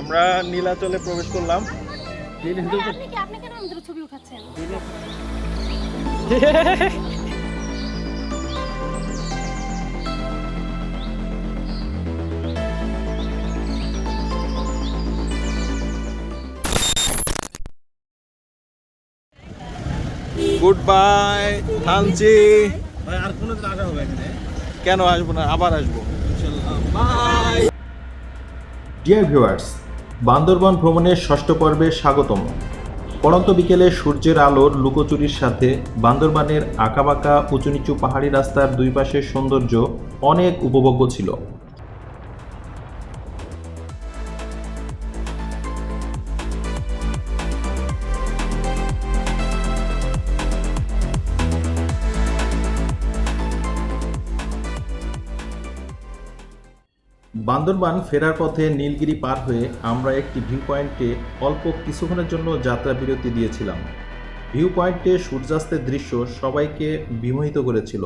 আমরা নীলাচলে প্রবেশ করলাম। আপনি কি আপনি কেন ছবি উঠাচ্ছেন? গুড বাই থানচি আর আসা হবে এখানে। কেন আসব না? আবার আসব। ডিয়ার ভিউয়ার্স বান্দরবান ভ্রমণের ষষ্ঠ পর্বে স্বাগতম। পড়ন্ত বিকেলে সূর্যের আলোর লুকোচুরির সাথে বান্দরবানের আঁকাবাঁকা উঁচু নিচু পাহাড়ি রাস্তার দুই পাশের সৌন্দর্য অনেক উপভোগ্য ছিল। বান্দরবান ফেরার পথে নীলগিরি পার হয়ে আমরা একটি ভিউ পয়েন্টে অল্প কিছুক্ষণের জন্য যাত্রা বিরতি দিয়েছিলাম। ভিউ পয়েন্টে সূর্যাস্তের দৃশ্য সবাইকে বিমোহিত করেছিল।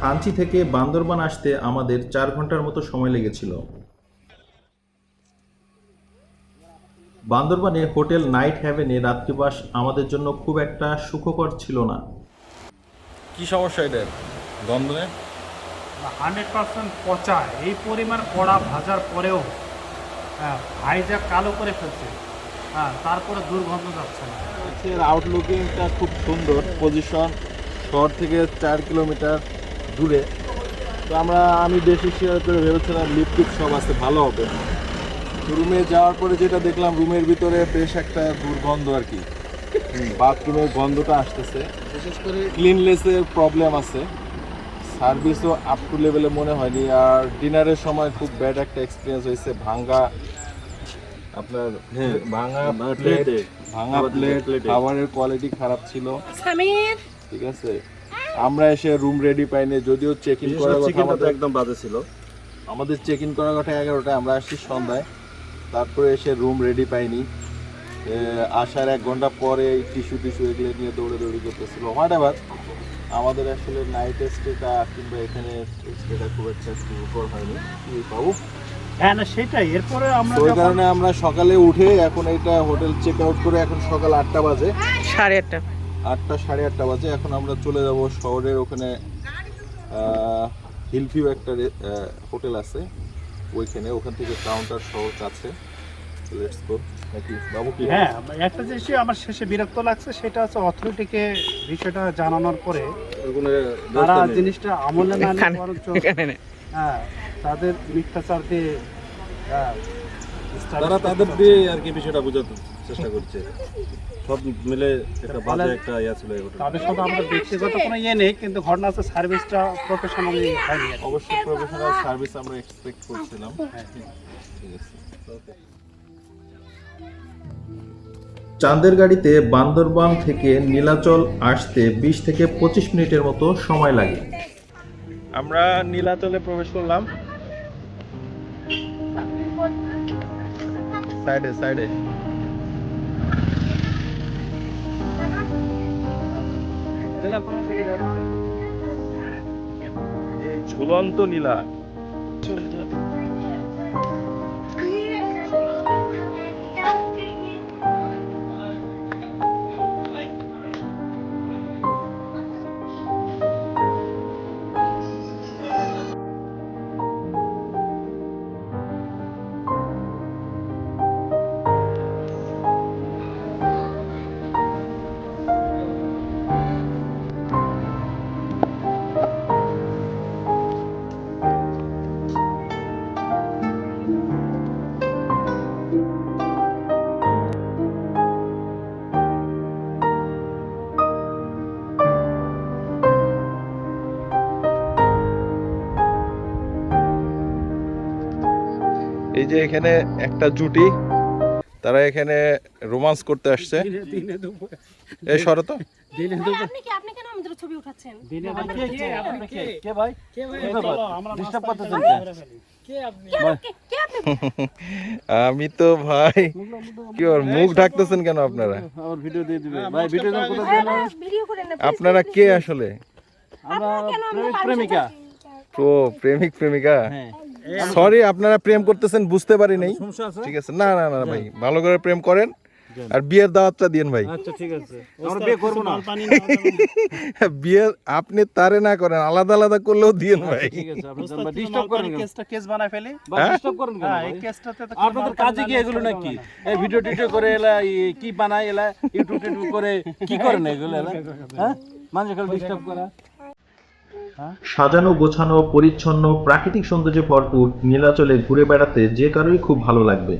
থানচি থেকে বান্দরবান আসতে আমাদের চার ঘণ্টার মতো সময় লেগেছিল। বান্দরবানে হোটেল নাইট হ্যাভেনে রাত্রিবাস আমাদের জন্য খুব একটা সুখকর ছিল না। কি সমস্যা এটার গন্ধনে? হান্ড্রেড পার্সেন্ট পচা। এই পরিমাণ কড়া ভাজার পরেও হ্যাঁ ভাইজা কালো করে ফেলছে। হ্যাঁ তারপরে দুর্গন্ধ যাচ্ছে না। এর আউটলুকিংটা খুব সুন্দর পজিশন শহর থেকে চার কিলোমিটার দূরে। তো আমরা আমি বেশি শেয়ার করে ভেবেছিলাম লিপটিক সব আছে ভালো হবে। রুমে যাওয়ার পরে যেটা দেখলাম রুমের ভিতরে বেশ একটা দুর্গন্ধ আর কি। বাথরুমের গন্ধটা আসতেছে। বিশেষ করে ক্লিনলেসের প্রবলেম আছে। সার্ভিসও আপ টু লেভেলে মনে হয়নি। আর ডিনারের সময় খুব ব্যাড একটা এক্সপিরিয়েন্স হয়েছে। ভাঙ্গা আপনার ভাঙা প্লেট ভাঙা প্লেট খাবারের কোয়ালিটি খারাপ ছিল। ঠিক আছে? আমরা এসে রুম রেডি পাইনি। যদিও চেক ইন করার কথা আমাদের একদম বাজে ছিল। আমাদের চেক ইন করার কথা এগারোটায়। আমরা আসছি সন্ধ্যায়। তারপরে এসে রুম রেডি পাইনি। আসার এক ঘণ্টা পরে টিস্যু টিস্যু এগুলো নিয়ে দৌড়ে দৌড়ি করতেছিল। হোয়াট এভার আমাদের আসলে নাইট স্টেটা কিংবা এখানে স্টেটা খুব একটা সুখকর হয়নি। কি বাবু? হ্যাঁ না সেটাই। এরপরে আমরা ওই কারণে আমরা সকালে উঠে এখন এটা হোটেল চেক আউট করে এখন সকাল আটটা বাজে। সাড়ে আটটা। আটটা সাড়ে আটটা বাজে। এখন আমরা চলে যাব শহরের ওখানে হিলভিউ একটা হোটেল আছে। ওইখানে ওখান থেকে কাউন্টার সহ আছে লেটস গো নাকি? বাবু কি? হ্যাঁ একটা জিনিস আমার শেষে বিরক্ত লাগছে সেটা হচ্ছে অথরিটিকে বিষয়টা জানানোর পরে তারা জিনিসটা আমলে না নিয়ে বরঞ্চ হ্যাঁ তাদের মিথ্যাচার দিয়ে হ্যাঁ, তারা তাদের দিয়ে আর কি বিষয়টা বোঝাতে। চেষ্টা করছে। সব মিলে একটা বাজে একটা ইয়া ছিল এই তাদের সাথে আমাদের ব্যক্তিগত কোনো ইয়ে নেই কিন্তু ঘটনা আছে সার্ভিসটা প্রফেশনালি হয়নি অবশ্যই প্রফেশনাল সার্ভিস আমরা এক্সপেক্ট করছিলাম। হ্যাঁ। ঠিক আছে। চাঁদের গাড়িতে বান্দরবান থেকে নীলাচল আসতে বিশ থেকে পঁচিশ মিনিটের মতো সময় লাগে। আমরা নীলাচলে প্রবেশ করলাম। সাইডে সাইডে ঝুলন্ত নীলা। এই যে এখানে একটা জুটি তারা এখানে রোমান্স করতে আসছে। এই শরত আমি তো ভাই কি ওর মুখ ঢাকতেছেন কেন আপনারা? করেন না? please, আপনারা কে আসলে? প্রেমিক প্রেমিকা। ও প্রেমিক প্রেমিকা? হ্যাঁ। সরি আপনারা প্রেম করতেছেন বুঝতে পারি নাই। ঠিক আছে? না না না ভাই। ভালো করে প্রেম করেন আর বিয়ের দাওয়াতটা দিন ভাই। আচ্ছা ঠিক আছে। আমরা বিয়ে করব না। বিয়ে আপনি তারে না করেন আলাদা আলাদা করলেও দিন ভাই। ঠিক আছে। আপনি ওস্তাদ, ডিস্টার্ব করেন কেসটা কেস বানায় ফেলি। ভাই ডিস্টার্ব করেন কেন হ্যাঁ এই কেসটাতে তো আপনাদের কাজে কি এগুলো নাকি? এই ভিডিও টিডিও করে এলা কি বানায় এলা ইউটিউব টিউব করে কি করেন এগুলো এলা? হ্যাঁ? মানুষ খালি ডিস্টার্ব করা। সাজানো গোছানো পরিচ্ছন্ন প্রাকৃতিক সৌন্দর্যে ভরপুর নীলাচলে ঘুরে বেড়াতে যে কারোই খুব ভালো লাগবে।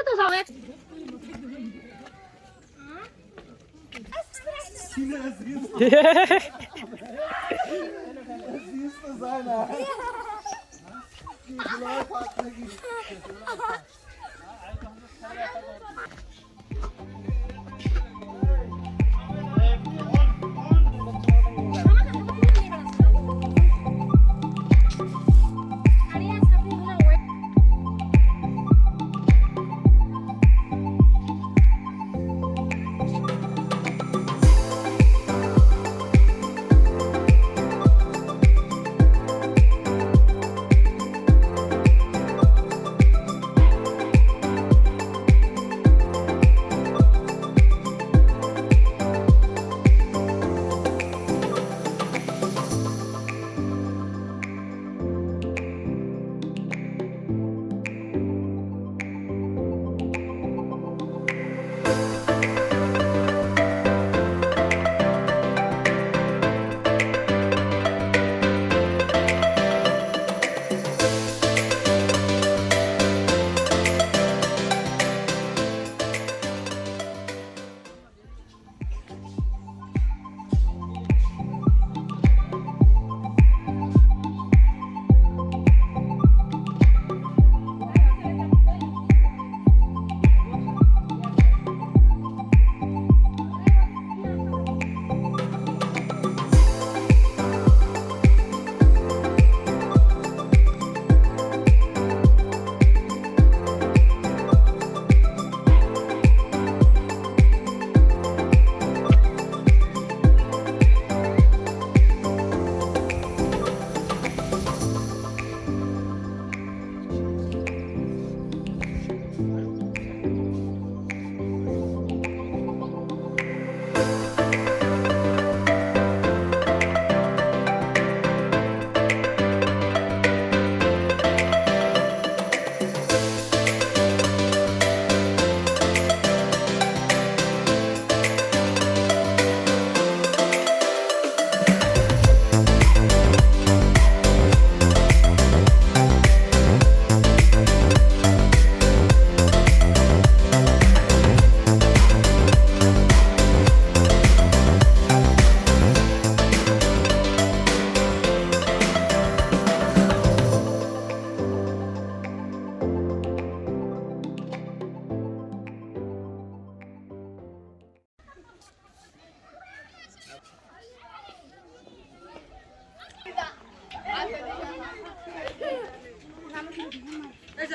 Що то за Ja. Siehste seiner. Die Blaupackung.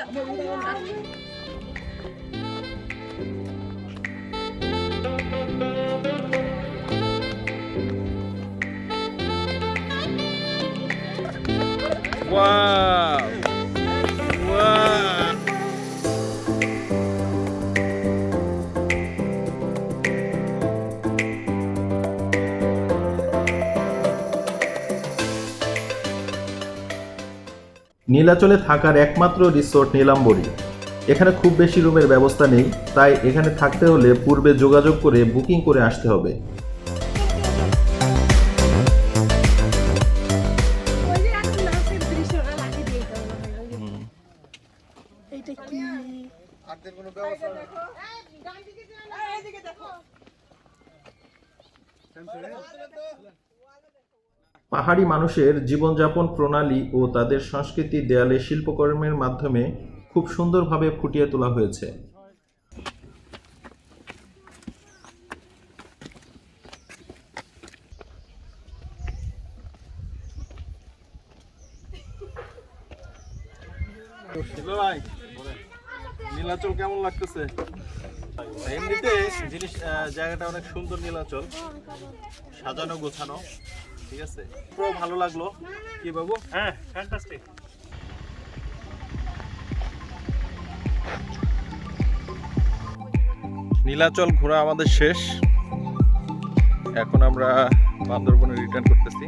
我们屋里有 নীলাচলে থাকার একমাত্র রিসোর্ট নীলাম্বরী। এখানে খুব বেশি রুমের ব্যবস্থা নেই, তাই এখানে থাকতে হলে পূর্বে যোগাযোগ করে বুকিং করে আসতে হবে। পাহাড়ি মানুষের জীবনযাপন প্রণালী ও তাদের সংস্কৃতি দেয়ালে শিল্পকর্মের মাধ্যমে খুব সুন্দরভাবে ফুটিয়ে তোলা হয়েছে। নীলাচল কেমন লাগতেছে? এমনিতে জিনিস জায়গাটা অনেক সুন্দর নীলাচল। সাজানো, গোছানো। ঠিক আছে? পুরো ভালো লাগল। কি বাবু? হ্যাঁ ফ্যান্টাস্টিক নীলাচল ঘোরা আমাদের শেষ। এখন আমরা বান্দরবনে রিটার্ন করতেছি।